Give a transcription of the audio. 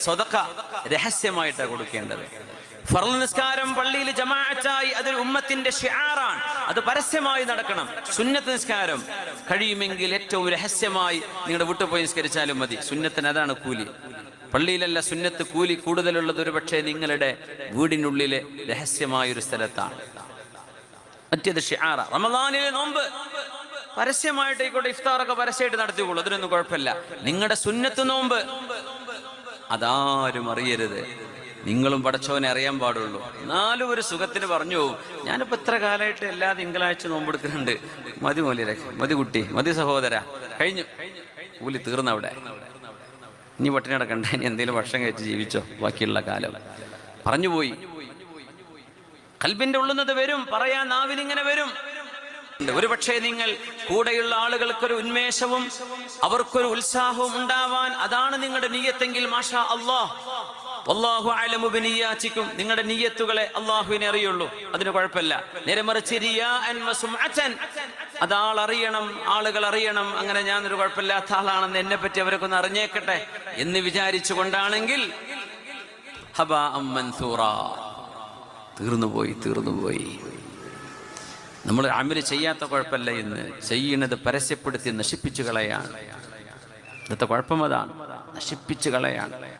സ്വതക്ക രഹസ്യമായിട്ടാണ് കൊടുക്കേണ്ടത്. ഫർൾ നിസ്കാരം പള്ളിയിൽ ജമാഅത്തായി അതൊരു ഉമ്മത്തിന്റെ ഷിആറാണ്. അത് പരസ്യമായി നടക്കണം. സുന്നത്ത് നിസ്കാരം കഴിയുമെങ്കിൽ ഏറ്റവും രഹസ്യമായി നിങ്ങളുടെ വീട്ടിൽ പോയി നിസ്കരിച്ചാലും മതി. സുന്നത്തിന് അതാണ് കൂലി. പള്ളിയിലല്ല സുന്നത്ത് കൂലി കൂടുതലുള്ളത് ഒരു പക്ഷേ നിങ്ങളുടെ വീടിനുള്ളിലെ രഹസ്യമായൊരു സ്ഥലത്താണ്. മറ്റേത് ഷിആറ. റമദാനിലെ നോമ്പ് പരസ്യമായിട്ടേക്കോട്ടെ ഇഫ്താറൊക്കെ പരസ്യമായിട്ട് നടത്തിക്കോളൂ. അതിനൊന്നും കുഴപ്പമില്ല. നിങ്ങളുടെ സുന്നത്ത് നോമ്പ് അതാരും അറിയരുത്. നിങ്ങളും പടച്ചവനെ അറിയാൻ പാടുള്ളൂ. എന്നാലും ഒരു സുഖത്തിന് പറഞ്ഞു ഞാനിപ്പോ ഇത്ര കാലമായിട്ട് എല്ലാ തിങ്കളാഴ്ച നോമ്പെടുക്കുന്നുണ്ട്. മതി മൂല്യരെ മതി കുട്ടി. മതി സഹോദര. കഴിഞ്ഞു. കൂലി തീർന്നവിടെ ഇനി പട്ടിണി കിടക്കണ്ട. ഇനി എന്തെങ്കിലും ഭക്ഷണം കഴിച്ച് ജീവിച്ചോ? ബാക്കിയുള്ള കാലം. പറഞ്ഞുപോയി കൽബിന്റെ ഉള്ളുന്നത് വരും. പറയാൻ നാവിനിങ്ങനെ വരും. ഒരു പക്ഷേ നിങ്ങൾ കൂടെയുള്ള ആളുകൾക്കൊരു ഉന്മേഷവും അവർക്കൊരു ഉത്സാഹവും ഉണ്ടാവാൻ അതാണ് നിങ്ങളുടെ നീയത്തെങ്കിൽ മാഷാ അള്ളാഹ്. അള്ളാഹു അലമുബിനിയാച്ചിക്കും നിങ്ങളുടെ നീയത്തുകളെ അള്ളാഹുവിനെ അറിയുള്ളൂ. അതിന് കുഴപ്പമില്ല. നേരെ മറിച്ച്. അതാൾ അറിയണം ആളുകൾ അറിയണം. അങ്ങനെ ഞാനൊരു കുഴപ്പമില്ലാത്ത ആളാണെന്ന് എന്നെ പറ്റി അവരൊക്കെ ഒന്ന് അറിഞ്ഞേക്കട്ടെ എന്ന് വിചാരിച്ചു കൊണ്ടാണെങ്കിൽ ഹബാ തീർന്നുപോയി തീർന്നുപോയി. നമ്മൾ അമര് ചെയ്യാത്ത കുഴപ്പമല്ല എന്ന് ചെയ്യുന്നത് പരസ്യപ്പെടുത്തി നശിപ്പിച്ചു കളയാണ്. ഇന്നത്തെ കുഴപ്പം അതാണ്. നശിപ്പിച്ചു കളയാണ്.